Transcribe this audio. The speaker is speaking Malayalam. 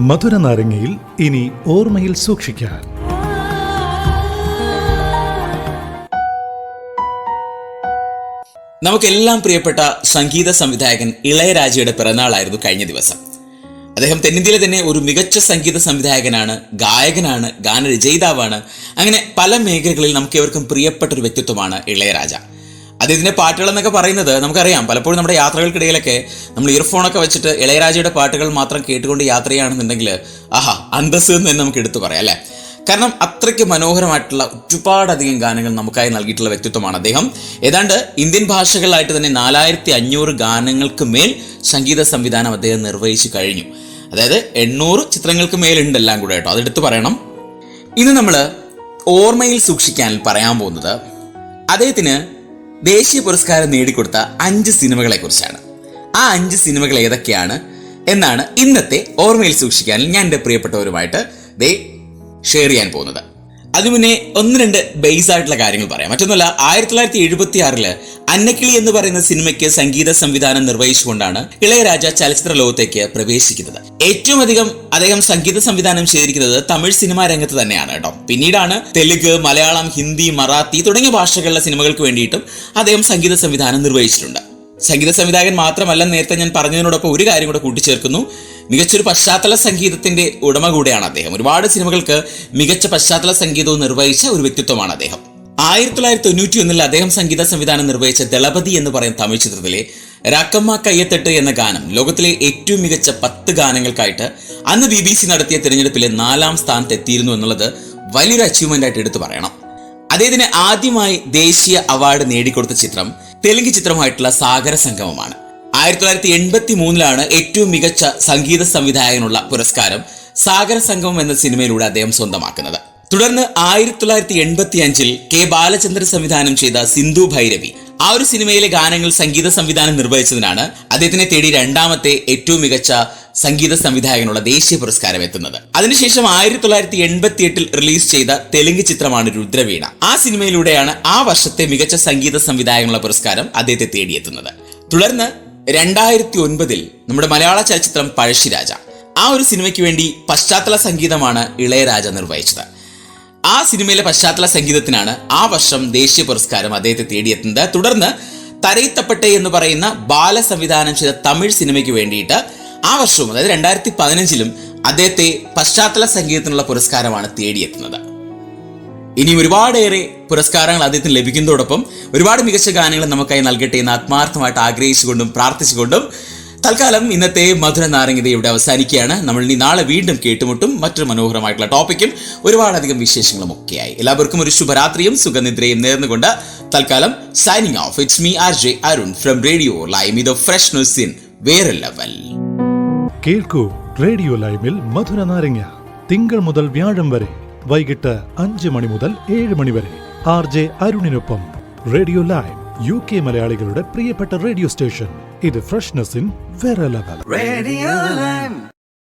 മധുര നാരങ്ങയിൽ ഇനി ഓർമ്മയിൽ സൂക്ഷിക്കാൻ. നമുക്കെല്ലാം പ്രിയപ്പെട്ട സംഗീത സംവിധായകൻ ഇളയരാജയുടെ പിറന്നാളായിരുന്നു കഴിഞ്ഞ ദിവസം. അദ്ദേഹം തെന്നിന്ത്യയിലെ തന്നെ ഒരു മികച്ച സംഗീത സംവിധായകനാണ് ഗായകനാണ് ഗാനരചയിതാവാണ്. അങ്ങനെ പല മേഖലകളിൽ നമുക്ക് ഏവർക്കും പ്രിയപ്പെട്ട ഒരു വ്യക്തിത്വമാണ് ഇളയരാജ. അദ്ദേഹത്തിന്റെ പാട്ടുകൾ എന്നൊക്കെ പറയുന്നത് നമുക്കറിയാം. പലപ്പോഴും നമ്മുടെ യാത്രകൾക്കിടയിലൊക്കെ നമ്മൾ ഇയർഫോണൊക്കെ വെച്ചിട്ട് ഇളയരാജയുടെ പാട്ടുകൾ മാത്രം കേട്ടുകൊണ്ട് യാത്ര ചെയ്യുകയാണെന്നുണ്ടെങ്കിൽ ആഹാ അന്തസ് എന്ന് തന്നെ നമുക്ക് എടുത്തു പറയാം അല്ലേ? കാരണം അത്രയ്ക്ക് മനോഹരമായിട്ടുള്ള ഒരുപാടധികം ഗാനങ്ങൾ നമുക്കായി നൽകിയിട്ടുള്ള വ്യക്തിത്വമാണ് അദ്ദേഹം. ഏതാണ്ട് ഇന്ത്യൻ ഭാഷകളിലായിട്ട് തന്നെ നാലായിരത്തി അഞ്ഞൂറ് ഗാനങ്ങൾക്ക് മേൽ സംഗീത സംവിധാനം അദ്ദേഹം നിർവഹിച്ചു കഴിഞ്ഞു. അതായത് എണ്ണൂറ് ചിത്രങ്ങൾക്ക് മേലുണ്ട് എല്ലാം കൂടെ കേട്ടോ. അതെടുത്ത് പറയണം. ഇന്ന് നമ്മൾ ഓർമ്മയിൽ സൂക്ഷിക്കാൻ പറയാൻ പോകുന്നത് അദ്ദേഹത്തിന് ദേശീയ പുരസ്കാരം നേടിക്കൊടുത്ത അഞ്ച് സിനിമകളെ കുറിച്ചാണ് ആ അഞ്ച് സിനിമകൾ ഏതൊക്കെയാണ് എന്നാണ് ഇന്നത്തെ ഓർമ്മയിൽ സൂക്ഷിക്കാൻ ഞാൻ എന്റെ പ്രിയപ്പെട്ടവരുമായിട്ട് ദേ ഷെയർ ചെയ്യാൻ പോകുന്നത്. അതിമുന്നേ ഒന്ന് രണ്ട് ബേസ് ആയിട്ടുള്ള കാര്യങ്ങൾ പറയാം. മറ്റൊന്നല്ല ആയിരത്തി തൊള്ളായിരത്തി എഴുപത്തി ആറിൽ അന്നക്കിളി എന്ന് പറയുന്ന സിനിമയ്ക്ക് സംഗീത സംവിധാനം നിർവഹിച്ചുകൊണ്ടാണ് ഇളയരാജ ചലച്ചിത്ര ലോകത്തേക്ക് പ്രവേശിക്കുന്നത്. ഏറ്റവും അധികം അദ്ദേഹം സംഗീത സംവിധാനം ചെയ്തിരിക്കുന്നത് തമിഴ് സിനിമാ രംഗത്ത് തന്നെയാണ് കേട്ടോ. പിന്നീടാണ് തെലുങ്ക് മലയാളം ഹിന്ദി മറാത്തി തുടങ്ങിയ ഭാഷകളിലെ സിനിമകൾക്ക് വേണ്ടിയിട്ടും അദ്ദേഹം സംഗീത സംവിധാനം നിർവഹിച്ചിട്ടുണ്ട്. സംഗീത സംവിധായകൻ മാത്രമല്ല നേരത്തെ ഞാൻ പറഞ്ഞതിനോടൊപ്പം ഒരു കാര്യം കൂടെ കൂട്ടിച്ചേർക്കുന്നു. മികച്ചൊരു പശ്ചാത്തല സംഗീതത്തിന്റെ ഉടമ കൂടെയാണ് അദ്ദേഹം. ഒരുപാട് സിനിമകൾക്ക് മികച്ച പശ്ചാത്തല സംഗീതവും നിർവഹിച്ച ഒരു വ്യക്തിത്വമാണ് അദ്ദേഹം. ആയിരത്തി തൊള്ളായിരത്തി തൊണ്ണൂറ്റി ഒന്നിൽ അദ്ദേഹം സംഗീത സംവിധാനം നിർവഹിച്ച ദളപതി എന്ന് പറയുന്ന തമിഴ് ചിത്രത്തിലെ രാക്കമ്മ കയ്യത്തെട്ട് എന്ന ഗാനം. ലോകത്തിലെ ഏറ്റവും മികച്ച പത്ത് ഗാനങ്ങൾക്കായിട്ട് അന്ന് ബി ബി സി നടത്തിയ തിരഞ്ഞെടുപ്പിലെ നാലാം സ്ഥാനത്ത് എത്തിയിരുന്നു എന്നുള്ളത് വലിയൊരു അച്ചീവ്മെന്റ് ആയിട്ട് എടുത്തു പറയണം. അദ്ദേഹത്തിന് ആദ്യമായി ദേശീയ അവാർഡ് നേടിക്കൊടുത്ത ചിത്രം തെലുങ്ക് ചിത്രമായിട്ടുള്ള സാഗര സംഗമമാണ്. ആയിരത്തി തൊള്ളായിരത്തി എൺപത്തി മൂന്നിലാണ് ഏറ്റവും മികച്ച സംഗീത സംവിധായകനുള്ള പുരസ്കാരം സാഗര സംഗമം എന്ന സിനിമയിലൂടെ അദ്ദേഹം സ്വന്തമാക്കുന്നത്. തുടർന്ന് ആയിരത്തി തൊള്ളായിരത്തി എൺപത്തി അഞ്ചിൽ കെ ബാലചന്ദ്രൻ സംവിധാനം ചെയ്ത സിന്ധു ഭൈരവി ആ ഒരു സിനിമയിലെ ഗാനങ്ങൾ സംഗീത സംവിധാനം നിർവഹിച്ചതിനാണ് അദ്ദേഹത്തിനെ തേടി രണ്ടാമത്തെ ഏറ്റവും മികച്ച സംഗീത സംവിധായകനുള്ള ദേശീയ പുരസ്കാരം എത്തുന്നത്. അതിനുശേഷം ആയിരത്തി തൊള്ളായിരത്തി എൺപത്തി എട്ടിൽ റിലീസ് ചെയ്ത തെലുങ്ക് ചിത്രമാണ് രുദ്രവീണ. ആ സിനിമയിലൂടെയാണ് ആ വർഷത്തെ മികച്ച സംഗീത സംവിധായകനുള്ള പുരസ്കാരം അദ്ദേഹത്തെ തേടിയെത്തുന്നത്. തുടർന്ന് രണ്ടായിരത്തി ഒൻപതിൽ നമ്മുടെ മലയാള ചലച്ചിത്രം പഴശ്ശിരാജ. ആ ഒരു സിനിമയ്ക്ക് വേണ്ടി പശ്ചാത്തല സംഗീതമാണ് ഇളയരാജ നിർവഹിച്ചത്. ആ സിനിമയിലെ പശ്ചാത്തല സംഗീതത്തിനാണ് ആ വർഷം ദേശീയ പുരസ്കാരം അദ്ദേഹത്തെ തേടിയെത്തുന്നത്. തുടർന്ന് തരയിത്തപ്പെട്ടെ എന്ന് പറയുന്ന ബാല സംവിധാനം ചെയ്ത തമിഴ് സിനിമയ്ക്ക് വേണ്ടിയിട്ട് ആ വർഷവും അതായത് രണ്ടായിരത്തി പതിനഞ്ചിലും അദ്ദേഹത്തെ പശ്ചാത്തല സംഗീതത്തിനുള്ള പുരസ്കാരമാണ് തേടിയെത്തുന്നത്. ഇനി ഒരുപാടേറെ പുരസ്കാരങ്ങൾ അദ്ദേഹത്തിന് ലഭിക്കുന്നതോടൊപ്പം ഒരുപാട് മികച്ച ഗാനങ്ങൾ നമുക്കായി നൽകട്ടെ എന്ന് ആത്മാർത്ഥമായിട്ട് ആഗ്രഹിച്ചുകൊണ്ടും പ്രാർത്ഥിച്ചുകൊണ്ടും തൽക്കാലം ഇന്നത്തെ മധുര നാരങ്ങത ഇവിടെ അവസാനിക്കുകയാണ്. നമ്മൾ ഇനി നാളെ വീണ്ടും കേട്ടുമുട്ടും മറ്റൊരു മനോഹരമായിട്ടുള്ള ടോപ്പിക്കും ഒരുപാടധികം വിശേഷങ്ങളും ഒക്കെയായി. എല്ലാവർക്കും ഒരു ശുഭരാത്രിയും സുഖനിദ്രയും നേർന്നുകൊണ്ട് തൽക്കാലം signing off it's me R J Arun from radio live ഇത് ഫ്രഷ് ന്യൂസ് ഇൻ വേറെ ലെവൽ കേൾക്കൂ റേഡിയോ ലൈമിൽ മധുര നാരങ്ങ. തിങ്കൾ മുതൽ വ്യാഴം വരെ വൈകിട്ട് അഞ്ച് മണി മുതൽ ഏഴ് മണി വരെ. ആർ ജെ അരുണിനൊപ്പം റേഡിയോ ലൈം യു കെ മലയാളികളുടെ പ്രിയപ്പെട്ട റേഡിയോ സ്റ്റേഷൻ ഇത് ഫ്രഷ്നെസ് ഇൻ വേറെ ലെവൽ.